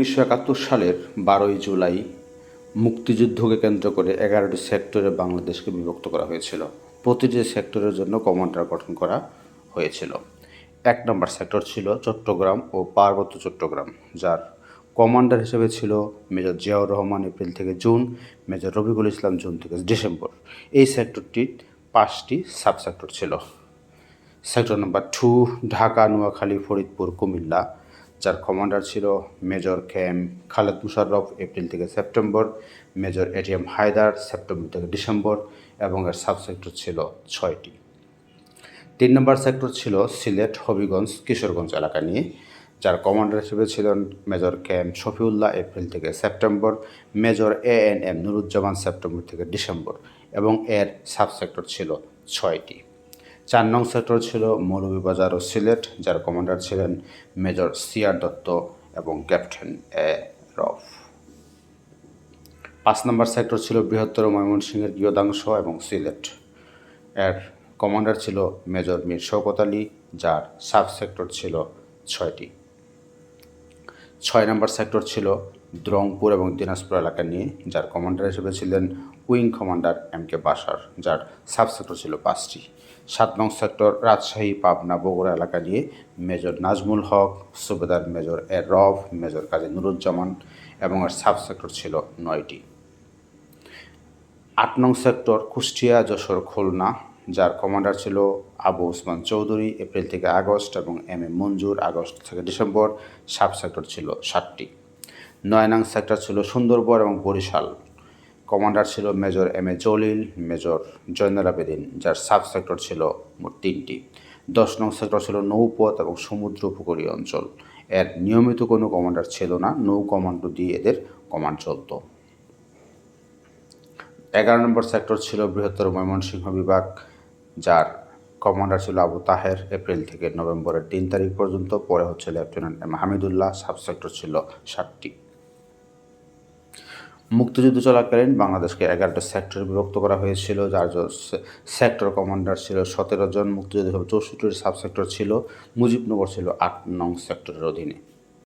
উনিশশো একাত্তর সালের বারোই জুলাই মুক্তিযুদ্ধকে কেন্দ্র করে এগারোটি সেক্টরে বাংলাদেশকে বিভক্ত করা হয়েছিল। প্রতিটি সেক্টরের জন্য কমান্ডার গঠন করা হয়েছিল। এক নম্বর সেক্টর ছিল চট্টগ্রাম ও পার্বত্য চট্টগ্রাম, যার কমান্ডার হিসেবে ছিল মেজর জিয়াউর রহমান, এপ্রিল থেকে June, major Rafiqul Islam June থেকে ডিসেম্বর। এই সেক্টরটির পাঁচটি সাব সেক্টর ছিল। Sector number two Dhaka, Noakhali, Faridpur, Comilla যার কমান্ডার ছিল major K M Khaled Musharraf, April থেকে September. Major ATM Haider, September থেকে ডিসেম্বর এবং এর সাবসেক্টর ছিল ছয়টি। তিন নম্বর সেক্টর ছিল সিলেট, হবিগঞ্জ, কিশোরগঞ্জ এলাকা নিয়ে। যার কমান্ডার হিসেবে ছিলেন major K M Shafiullah, April থেকে September. Major A N M Nuruzzaman, September থেকে ডিসেম্বর এবং এর সাবসেক্টর ছিল ছয়টি। চার নং সেক্টর ছিল মৌলভীবাজার ও সিলেট, যার কমান্ডার ছিলেন মেজর সিআর দত্ত এবং ক্যাপ্টেন এ. রফ। পাঁচ নম্বর সেক্টর ছিল বৃহত্তর ময়মনসিংহের গৃহদাংশ এবং সিলেট। এর কমান্ডার ছিল মেজর মীর শওকত আলী, যার সাব সেক্টর ছিল ছয়টি। ছয় নম্বর সেক্টর ছিল দ্রংপুর এবং দিনাজপুর এলাকা নিয়ে, যার কমান্ডার হিসেবে ছিলেন উইং কমান্ডার এম কে বাসার, যার সাব সেক্টর ছিল পাঁচটি। সাত নং সেক্টর, রাজশাহী, পাবনা, বগুড়া এলাকা নিয়ে মেজর নাজমুল হক, সুবেদার মেজর এ রফ মেজর কাজী নুরুজ্জামান এবং এর সাব সেক্টর ছিল নয়টি। আট নং সেক্টর, কুষ্টিয়া, যশোর, খুলনা, যার কমান্ডার ছিল আবু ওসমান চৌধুরী, এপ্রিল থেকে আগস্ট এবং এম এ মঞ্জুর, আগস্ট থেকে ডিসেম্বর সাব সেক্টর ছিল সাতটি। নয় নং সেক্টর ছিল সুন্দরবন এবং বরিশাল। কমান্ডার ছিল major M A Jalil, major Joynal Abedin, যার সাব সেক্টর ছিল মোট তিনটি। দশ নং সেক্টর ছিল নৌপথ এবং সমুদ্র উপকূলীয় অঞ্চল। এর নিয়মিত কোনো কমান্ডার ছিল না, নৌ কমান্ডো দিয়ে এদের কমান্ড চলতো। এগারো নম্বর সেক্টর ছিল বৃহত্তর ময়মনসিংহ বিভাগ, যার কমান্ডার ছিল আবু তাহের, এপ্রিল থেকে নভেম্বরের তিন তারিখ পর্যন্ত। পরে হচ্ছে lieutenant M Hamidullah sub sector ছিল ষাটটি মুক্তিযুদ্ধ চলাকালীন বাংলাদেশকে এগারোটা সেক্টরে বিভক্ত করা হয়েছিল, যার সেক্টর কমান্ডার ছিল সতেরো জন, মুক্তিযুদ্ধ চৌষট্টির সাব সেক্টর ছিল, মুজিবনগর ছিল আট নং সেক্টরের অধীনে।